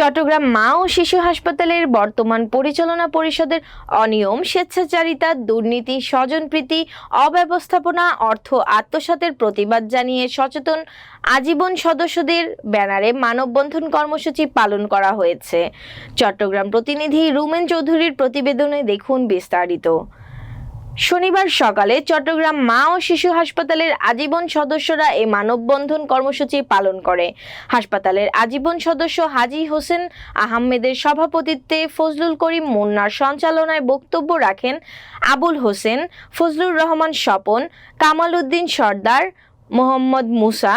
চট্টগ্রাম মা ও শিশু হাসপাতালের বর্তমান পরিচালনা পরিষদের অনিয়ম, স্বেচ্ছাচারিতা, দুর্নীতি, স্বজনপ্রীতি, অব্যবস্থাপনা, অর্থ আত্মসাতের প্রতিবাদ জানিয়ে সচেতন আজীবন সদস্যদের ব্যানারে মানববন্ধন কর্মসূচি পালন করা হয়েছে। চট্টগ্রাম প্রতিনিধি রুমেন চৌধুরীর প্রতিবেদনে দেখুন বিস্তারিত। শনিবার সকালে চট্টগ্রাম মা ও শিশু হাসপাতালের আজীবন সদস্যরা এই মানববন্ধন কর্মসূচি পালন করে। হাসপাতালের আজীবন সদস্য হাজি হোসেন আহমেদের সভাপতিত্বে ফজলুল করিম মুন্নার সঞ্চালনায় বক্তব্য রাখেন আবুল হোসেন, ফজলুর রহমান স্বপন, কামাল উদ্দিন সর্দার মোহাম্মদ মুসা,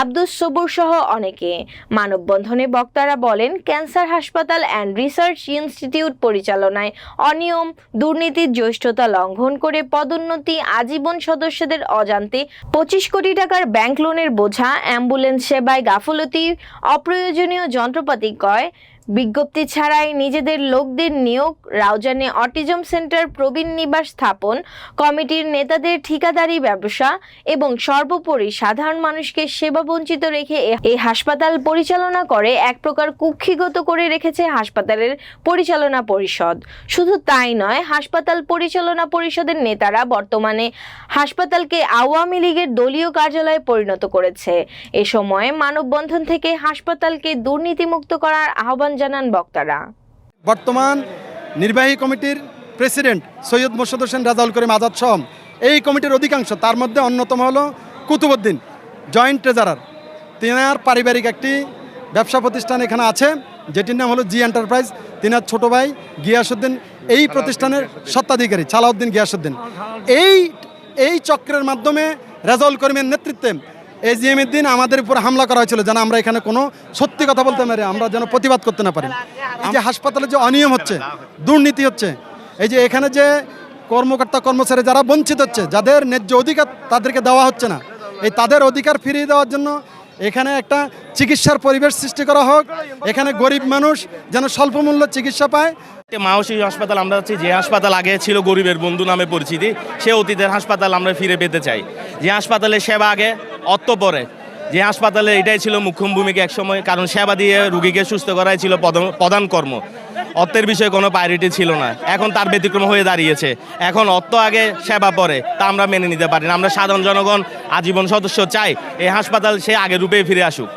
আব্দুস সবুর সহ অনেকে। মানববন্ধনে বক্তারা বলেন, ক্যান্সার হাসপাতাল অ্যান্ড রিসার্চ ইনস্টিটিউট পরিচালনায় অনিয়ম, দুর্নীতির জ্যেষ্ঠতা লঙ্ঘন করে পদোন্নতি, আজীবন সদস্যদের অজান্তে পঁচিশ কোটি টাকার ব্যাংক লোনের বোঝা, অ্যাম্বুলেন্স সেবায় গাফলতি অপ্রয়োজনীয় যন্ত্রপাতি ক্রয় বিজ্ঞপ্তি ছাড়াই নিজেদের লোকদের নিয়োগ, রাউজানে অটিজম সেন্টার প্রবীণ নিবাস স্থাপন, কমিটির নেতাদের ঠিকাদারি ব্যবসা এবং সর্বোপরি সাধারণ মানুষকে সেবা বঞ্চিত রেখে এই হাসপাতাল পরিচালনা করে, এক প্রকার কুক্ষিগত করে রেখেছে হাসপাতালের পরিচালনা পরিষদ। শুধু তাই নয়, হাসপাতাল পরিচালনা পরিষদের নেতারা বর্তমানে হাসপাতালকে আওয়ামী লীগের দলীয় কার্যালয়ে পরিণত করেছে। এ সময় মানববন্ধন থেকে হাসপাতালকে দুর্নীতিমুক্ত করার আহ্বান জানান বক্তারা। বর্তমান নির্বাহী কমিটির প্রেসিডেন্ট সৈয়দ মোর্শদ হোসেন রাজাউল করিম আজাদ সম এই কমিটির অধিকাংশ, তার মধ্যে অন্যতম হলো কুতুবুদ্দিন জয়েন্ট ট্রেজারার। তিনার পারিবারিক একটি ব্যবসা প্রতিষ্ঠান এখানে আছে, যেটির নাম হলো জি এন্টারপ্রাইজ। তিনার ছোট ভাই গিয়াসুদ্দিন এই প্রতিষ্ঠানের সত্ত্বাধিকারী সালাউদ্দিন গিয়াসুদ্দিন এই এই চক্রের মাধ্যমে রাজাউল করিমের নেতৃত্বে এজিএমের দিন আমাদের উপর হামলা করা হয়েছিল যেন আমরা এখানে কোনো সত্যি কথা বলতে পারি, আমরা যেন প্রতিবাদ করতে না পারি। এই যে হাসপাতালে যে অনিয়ম হচ্ছে, দুর্নীতি হচ্ছে, এই যে এখানে যে কর্মকর্তা কর্মচারী যারা বঞ্চিত হচ্ছে, যাদের ন্যায্য অধিকার তাদেরকে দেওয়া হচ্ছে না, এই তাদের অধিকার ফিরিয়ে দেওয়ার জন্য এখানে একটা চিকিৎসার পরিবেশ সৃষ্টি করা হোক, এখানে গরিব মানুষ যেন স্বল্প মূল্য চিকিৎসা পায়। মাওসি হাসপাতাল আমরা হচ্ছে, যে হাসপাতাল আগে ছিল গরিবের বন্ধু নামে পরিচিতি, সে অতীতের হাসপাতাল আমরা ফিরে পেতে চাই। যে হাসপাতালে সেবা আগে অর্থ পরে যে হাসপাতালে এটাই ছিল মুখ্য ভূমিকা একসময়, কারণ সেবা দিয়ে রুগীকে সুস্থ করাই ছিল প্রধান- প্রধান কর্ম। অর্থের বিষয়ে কোনো প্রায়োরিটি ছিল না। এখন তার ব্যতিক্রম হয়ে দাঁড়িয়েছে। এখন অর্থ আগে, সেবা পরে। তা আমরা মেনে নিতে পারি না। আমরা সাধারণ জনগণ, আজীবন সদস্য চাই এই হাসপাতাল সে আগে রূপে ফিরে আসুক।